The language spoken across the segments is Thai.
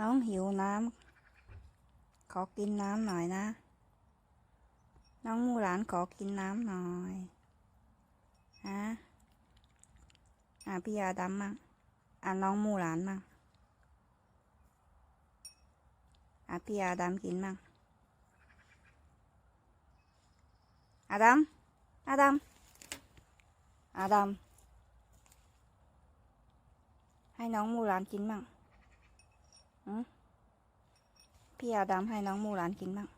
น้องหิวน้ำ ขอกินน้ำหน่อยนะ น้องมูหลานขอกินน้ำหน่อยฮะอะพี่ยาดำมั่งอะน้องมูหลานมั่งอะพี่ยาดำกินมั่งอาดัมอาดัมอาดัมให้น้องมูหลานกินมั่ง อืมพี่อาดัมให้น้องมูหลานกินมั่ง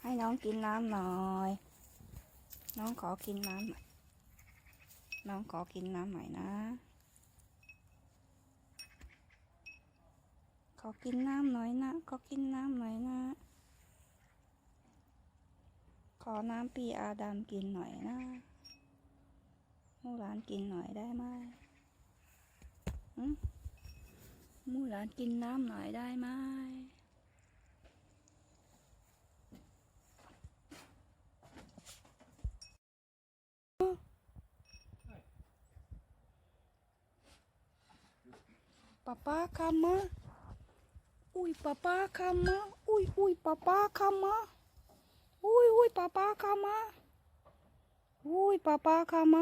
ให้น้องกินน้ำหน่อย น้องขอกินน้ำหน่อยน้องขอกินน้ำหน่อยนะขอกินน้ำหน่อยนะ ขอกินน้ำหน่อยนะ ขอน้ำปีอาดามกินหน่อยนะ มูหลานกินหน่อยได้ไหมอืมมูหลานกินน้ำหน่อยได้ไหมป๊าป๊าคำมาอุ้ยป๊าป๊าคำมาอุ้ยอุ้ยป๊าป๊าคำมาอุ้ยอุ้ยป๊าป๊าคำมาอุ้ยป๊าป๊าคำม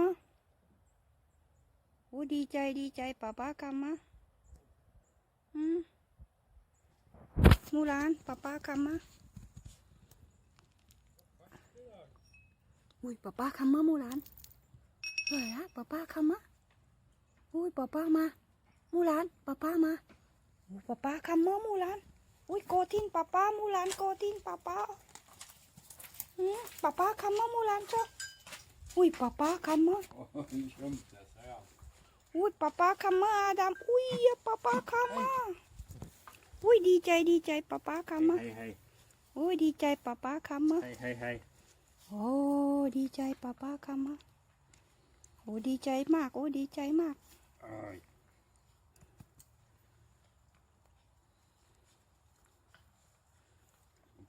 าอุ้ยดีใจดีใจป๊าป๊าคำมาอืมมูลานป๊าป๊าคำมาอุ้ยป๊าป๊าคำมามูลานเฮ้ยฮะป๊าป๊าคำมาอุ้ยป๊าป๊ามา มูลานป้าป้ามาโอ้ยป้าป้าคำเมื่อมูลานอุ้ยโกทินป้าป้ามูลานโกทินป้าป้าอืมป้าป้าคำเมื่อมูลานจ้ะอุ้ยป้าป้าคำเมื่อ อุ้ยป้าป้าคำเมื่ออาดามอุ้ยป้าป้าคำเมื่ออุ้ยดีใจดีใจป้าป้าคำเมื่อ Hei, hei. อุ้ยดีใจป้าป้าคำเมื่อ Hei, hei, hei. โอ้ดีใจป้าป้าคำเมื่อโอ้ดีใจมาก โอ้ดีใจมาก Oi.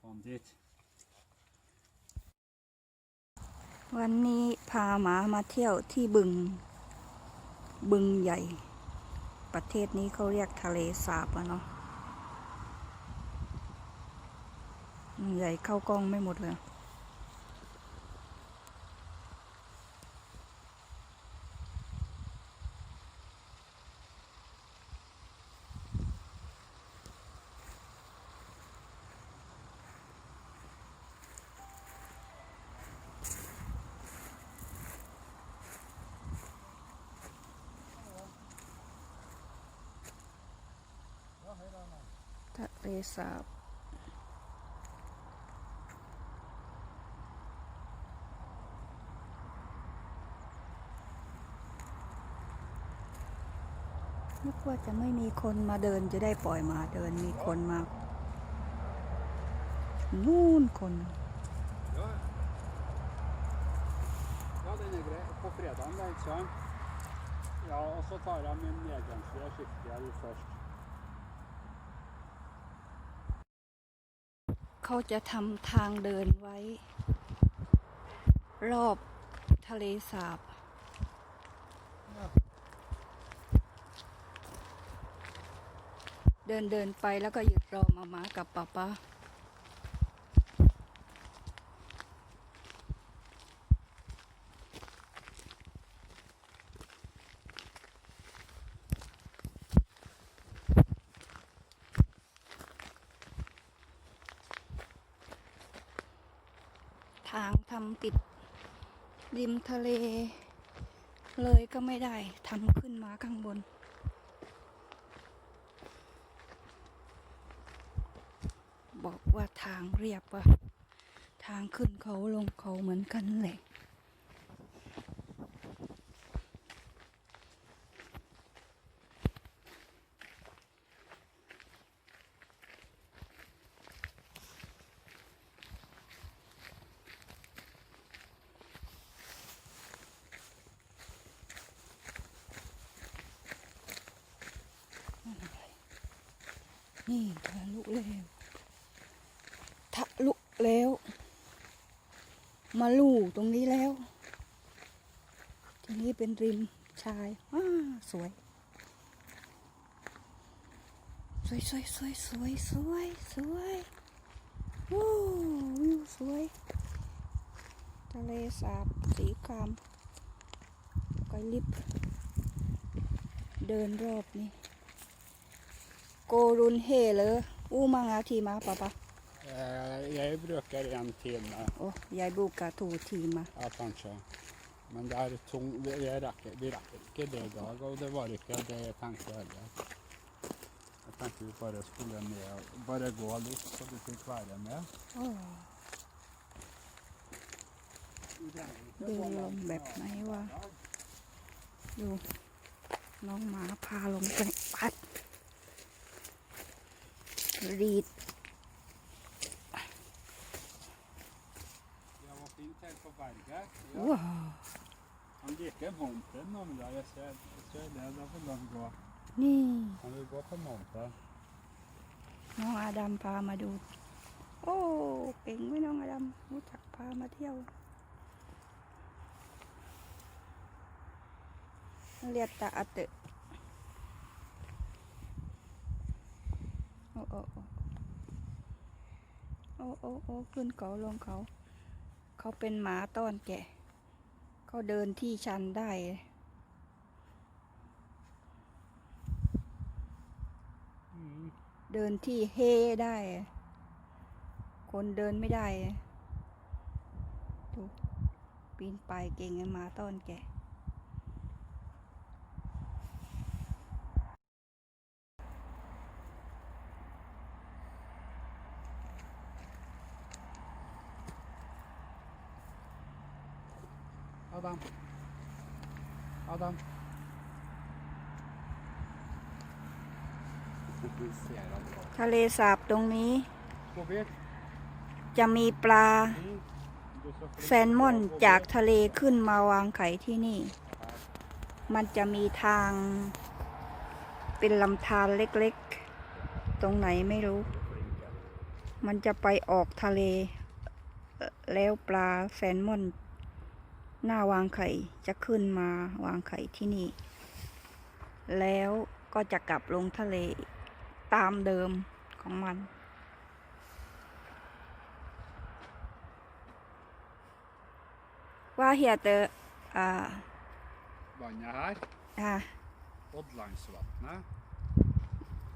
Kom dit. วันนี้พาหมามาเที่ยวที่บึง บึงใหญ่ ประเทศนี้เขาเรียกทะเลสาบอะเนาะใหญ่เข้ากล้องไม่หมดเลย ทะเลสาบนึกว่าจะไม่มีคนมาเดินจะได้ปล่อยมาเดินมีคนมา นู่นคน Ja, og så tar jeg min nedgangsfrie skifte først. เขาจะทำทางเดินไว้ รอบทะเลสาบ เดินเดินไปแล้วก็หยุดรอมามากับป๊าป๊า ทำติดริมทะเล เลยก็ไม่ได้ทำขึ้นมาข้างบน บอกว่าทางเรียบว่า ทางขึ้นเขาลงเขาเหมือนกันแหละ นี่ทะลุแล้วทะลุแล้ว มาลู่ตรงนี้แล้ว ทีนี้เป็นริมชายว้าสวย สวยสวยสวยสวยสวยสวยโอ้วิวสวยทะเลสาบสีครามไกลิบ เดินรอบนี่ โกรุนเฮเลยอู้มังอาทีมาปะปะ Eh, Jeg bruker en time, โอ้ยายบูกาทูทีมา ja, kanskje. Men det er tung, vi, jeg rekker, vi rekker ikke det i dag, og det var ikke det jeg tenkte heller. Jeg tenkte vi bare skulle ned og bare gå litt, så du fikk være med. โอ้ดูลมแบบไหนวะดูน้องหมาพาลงไปพัด det. Da vil han gå. นี่ Han vil gå på Mountain. น้องอาดัมพามาดู โอ้เก่งไหมน้องอาดัมรู้จักพามาเที่ยวเรียกตาอัตเตะ โอ้โอ้โอ้โอ้โอ้ขึ้นเขาลงเขา เขาเป็นหมาต้อนแกะเขาเดินที่ชันได้เดินที่เฮได้ คนเดินไม่ได้ดูปีนไปเก่งไอ้หมาต้อนแกะ Adam. Adam. Vi ser han nå. ทะเลสาบตรงนี้ Gå vid. จะมีปลา Mm. Du er så flink. แซลมอนจากทะเลขึ้นมาวางไข่ที่นี่ มันจะมีทาง เป็นลำธารเล็กๆ ตรงไหนไม่รู้ มันจะไปออกทะเลเอ่อแล้วปลาแซลมอน หน้าวางไข่จะขึ้นมาวางไข่ที่นี่ แล้วก็จะกลับลงทะเลตามเดิมของมัน ว่าเฮียเตออ่า Vannet her, อ่า Oddlandsvatnet,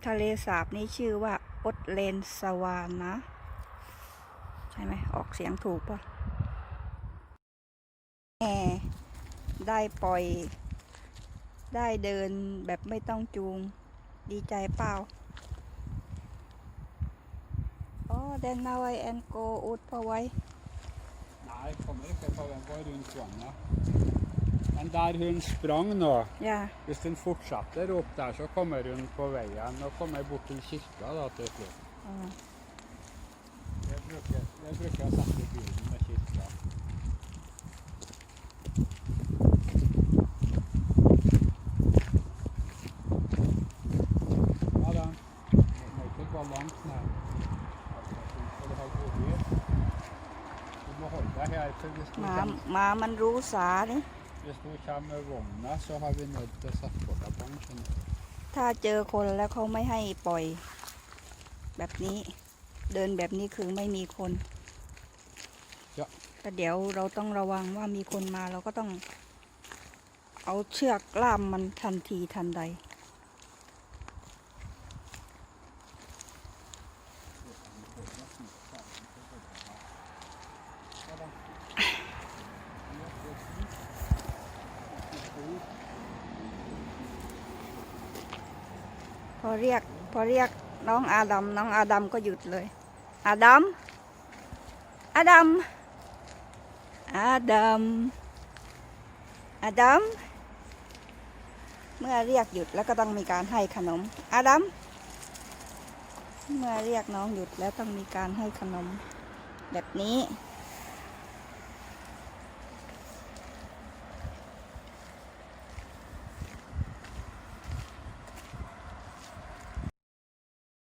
ทะเลสาบนี้ชื่อว่าอดเลนสวานนะ ใช่ไหมออกเสียงถูกปะ แหมได้ปล่อย ได้เดินแบบไม่ต้องจูง ดีใจเปล่าอ๋อ then now I and go ut på vei Nei, kommer ikke på den går rundt vannet. Men der hun sprang nå, อย่า hvis hun fortsetter opp der, så kommer hun på veien og kommer bort til kirka da til slutt. อ๋อ Jeg bruker, jeg bruker å sette bilen med kirka. Ja da. Du må ikke gå langt ned. Skal du ha god bil? Du må holde deg her, for hvis du หมา kommer, หมามันรู้สานี่ hvis du kommer med vogna, så har vi nødt til å sette på deg pensjon. ถ้าเจอคนแล้วเขาไม่ให้ปล่อย แบบนี้ เดินแบบนี้คือไม่มีคนจ้ะ แต่เดี๋ยวเราต้องระวังว่ามีคนมาเราก็ต้อง เอาเชือกล่ามมันทันทีทันใด อเรียก พอเรียกน้องอาดัมน้องอาดัมก็หยุดเลย อาดัมอาดัมอาดัมอาดัมเมื่อเรียกหยุดแล้วก็ต้องมีการให้ขนม อาดัมเมื่อเรียกน้องหยุดแล้วต้องมีการให้ขนม แบบนี้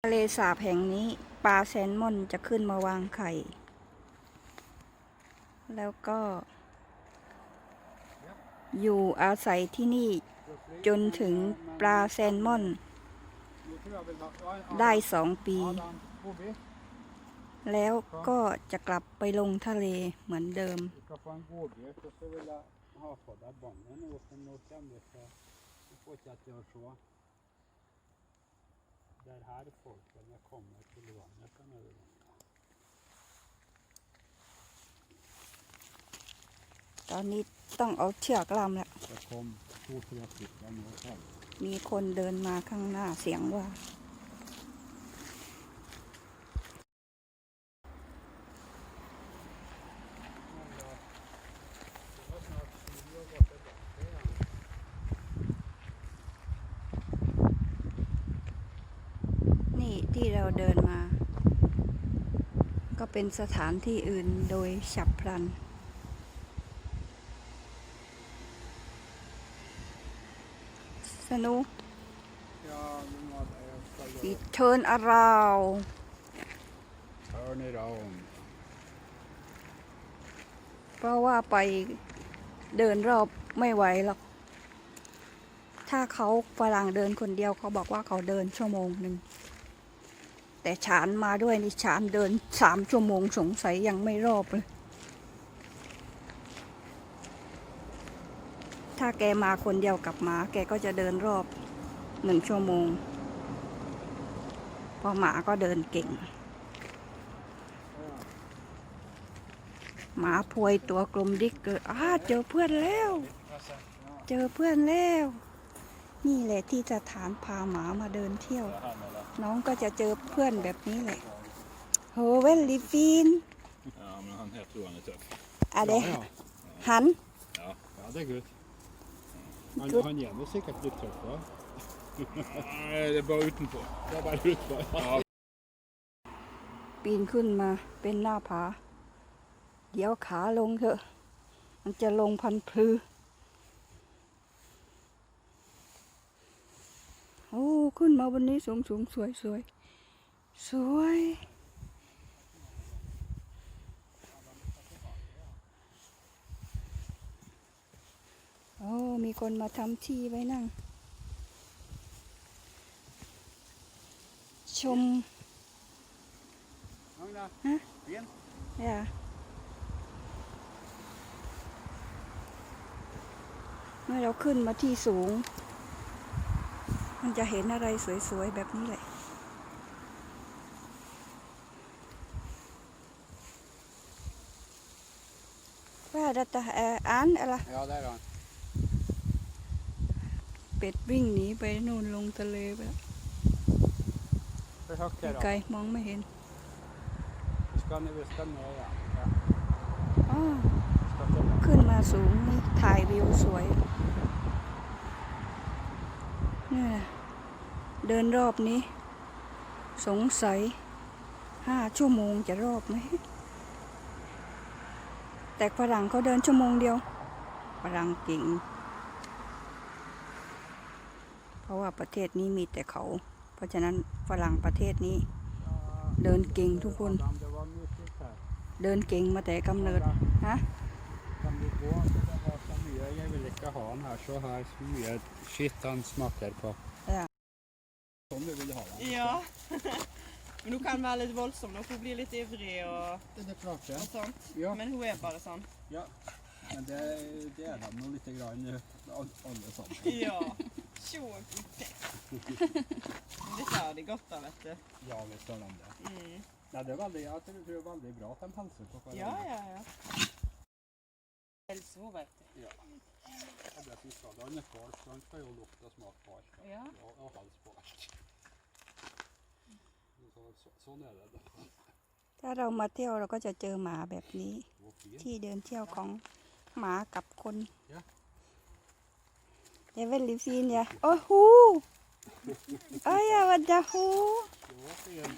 ทะเลสาบแห่งนี้ปลาแซลมอนจะขึ้นมาวางไข่ แล้วก็ อยู่อาศัยที่นี่จนถึงปลาแซลมอน ได้สองปี แล้วก็จะกลับไปลงทะเลเหมือนเดิม du ska få en gåbjörk och så vill jag ha på dig bången och sen åka hem det för du får inte att göra så. Det är här folk när jag kommer till vattnet kan jag väl. ตอนนี้ต้องเอาเชือกล่ามแล้ว Det kom två, tre stycken nu själv. มีคนเดินมาข้างหน้าเสียงว่า นี่ที่เราเดินมา ก็ เป็นสถานที่อื่นโดยฉับพลัน สนุก Ja, nu var det jag ska อี göra. เทิร์นอาราว Turn it on. เพราะว่าไปเดินรอบไม่ไหวหรอก ถ้าเขาฝรั่งเดินคนเดียวเขาบอกว่าเขาเดินชั่วโมงหนึ่ง แต่ฉานมาด้วยนี่ฉานเดินสามชั่วโมงสงสัยยังไม่รอบเลย ถ้าแกมาคนเดียวกับหมา แกก็จะเดินรอบหนึ่งชั่วโมงเพราะหมาก็เดินเก่ง หมาพวยตัวกลมดิกเกิดอ้าเจอเพื่อนแล้ว เจอเพื่อนแล้ว นี่แหละที่สถานพาหมามาเดินเที่ยว น้องก็จะเจอเพื่อนแบบนี้แหละโหเวลลิฟิน Ja, men han, jag tror han är tuff. อะไร Ja, ja. หัน Ja. ja, det är gott. Han, Gott. han ger mig säkert lite tuff va? Nej, det är bara utanpå. Det är bara utför. Ja. ปีนขึ้นมาเป็นหน้าผา เดี๋ยวขาลงเถอะ มันจะลงพันพลือ โอ้ขึ้นมาบนนี้สูงสูงสวยสวยสวยโอ้มีคนมาทำที่ไว้นั่ง ชม Agnes, Hä? ben. เนี่ยเมื่อเราขึ้นมาที่สูง มันจะเห็นอะไรสวยๆ แบบนี้แหละ ว่าดัตเอ่ออ่านอะไร Ja, där är han. เป็ดวิ่งหนีไปนู่นลงทะเลไปแล้ว Hur högt är ไกล det? มองไม่เห็น Vi ska ner, vi ska ner ja. ja. อ๋อ Vi ska till ขึ้นมาสูงนี่ถ่ายวิวสวยนี่นะ เดินรอบนี้ สงสัยห้าชั่วโมงจะรอบไหม แต่ฝรั่งเขาเดินชั่วโมงเดียวฝรั่งเก่ง เพราะว่าประเทศนี้มีแต่เขา เพราะฉะนั้นฝรั่งประเทศนี้ เดินเก่งทุกคน Adam, det var mysigt här. เดินเก่งมาแต่กำเนิดฮะ Kan vi gå? Det var så mycket jag vill inte ha den här. Så här så mycket shit han smakar på. Ja. Som du vill ha den. Ja. Men du kan være litt voldsom. Du får bli litt ivrig og, Det är klart det. og sånt. Ja, Men hun er bare sånn. men det, det är de nog lite grann nu. all- Alla sånt. Ja. Så godt. Men Dette har de godt av, vet du. Ja, visst har de det. Mm. Nej, det är väldigt, jag tror det är väldigt bra att de hälsar på varandra. Ja, ja, ja. Hälsa henne, vet du. Ja. Ja, det finns bra. Den är kvar, så den ska ju lukta smak på allt. Ja. Ja, och hals på allt. Så, så, sån är det. ถ้าเรามาเที่ยวเราก็จะเจอหมาแบบนี้ Vad fint. ที่เดินเที่ยวของหมากับคน Ja. เดวิลลิฟีนเนี่ยโอ้โหเอ้ยอะวัดดาฮู Så fint.